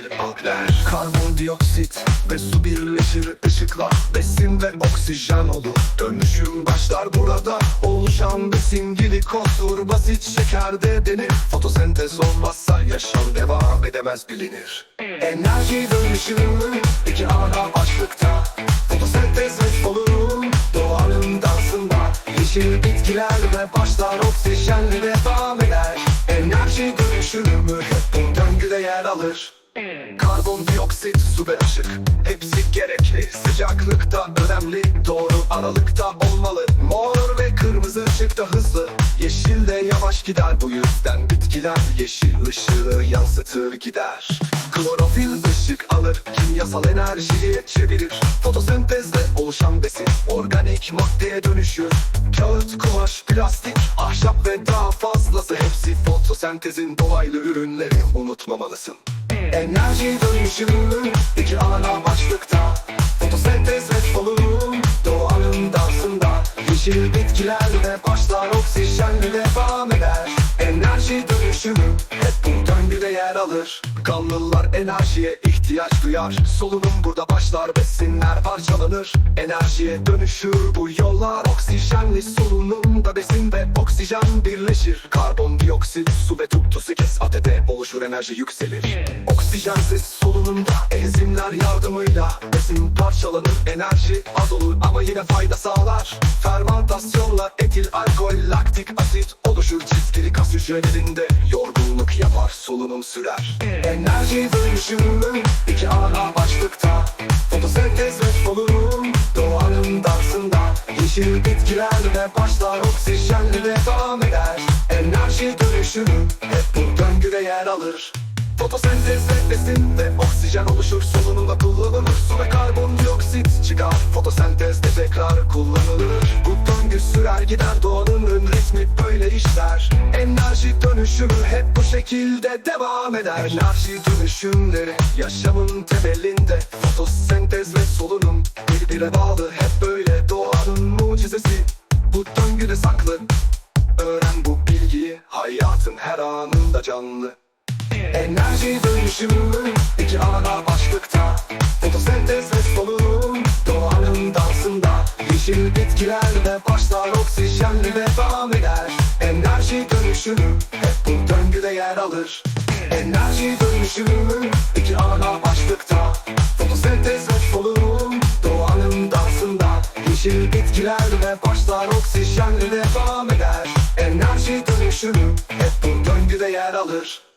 gelir popüler Karbondioksit ve su birleşir ışıklar. Besin ve oksijen olur. Dönüşüm başlar burada. Oluşan besin glikozdur Basit şekerde denir. Fotosentez olmazsa yaşam devam edemez bilinir. Enerji dönüşümü iki ara açlıkta. Fotosentez olur Doğanın dansında Yeşil bitkiler ve başlar oksijenle devam eder. Enerji dönüşümü hep bundan güde yer alır. Karbondioksit, su ve ışık. Hepsi gerekli. Sıcaklıkta önemli. Doğru aralıkta olmalı. Mor ve kırmızı ışıkta hızlı gider Bu yüzden. Bitkiler yeşil ışığı yansıtır gider. Klorofil ışık alır Kimyasal enerjiye çevirir. Fotosentezle oluşan besin Organik maddeye dönüşür. Kağıt, kumaş, plastik, ahşap ve daha fazlası. Hepsi fotosentezin dolaylı ürünleri. Unutmamalısın. Enerji dönüşümü iki ana başlıkta. Fotosentez ve solunum doğanın dansında Yeşil bitkilerle başlar yer alır. Canlılar enerjiye ihtiyaç duyar. Solunum burada başlar besinler parçalanır. Enerjiye dönüşür bu yollar. Oksijenli solunumda besin ve oksijen birleşir. Karbondioksit, su ve tuktusu kes ATP oluşur enerji yükselir. Oksijensiz solunumda enzimler yardımıyla Besin parçalanır enerji az olur ama yine fayda sağlar. Fermantasyonla etil alkol laktik asit oluşur Çizgili kas hücrelerinde yorgunluk yapar solunum sürer. Enerji dönüşümü iki ana başlıkta. Fotosentez ve solunum doğanın dansında. Yeşil bitkilerle başlar oksijenle devam eder. Enerji dönüşümü hep bu döngüde yer alır. Fotosentez ve besin ve oksijen oluşur solunumda kullanılır. Su ve karbondioksit çıkar fotosentezde tekrar kullanılır. Bu döngü sürer gider doğanın işler. Enerji dönüşümü hep bu şekilde devam eder. Enerji dönüşümleri yaşamın temelinde. Fotosentez ve solunum birbirine bağlı. Hep böyle doğanın mucizesi. Bu döngüde saklı. Öğren bu bilgiyi hayatın her anında canlı. Enerji dönüşümü iki ana başlıkta. Fotosentez ve solunum doğanın dansında Yeşil bitkilerle başlar oksijenle devam eder Dönüşümü hep bu döngüde yer alır. Enerji dönüşümü iki ana başlıkta. Fotosentez ve solunum doğanın dansında. Yeşil bitkilerle başlar oksijenle devam eder. Enerji dönüşümü hep bu döngüde yer alır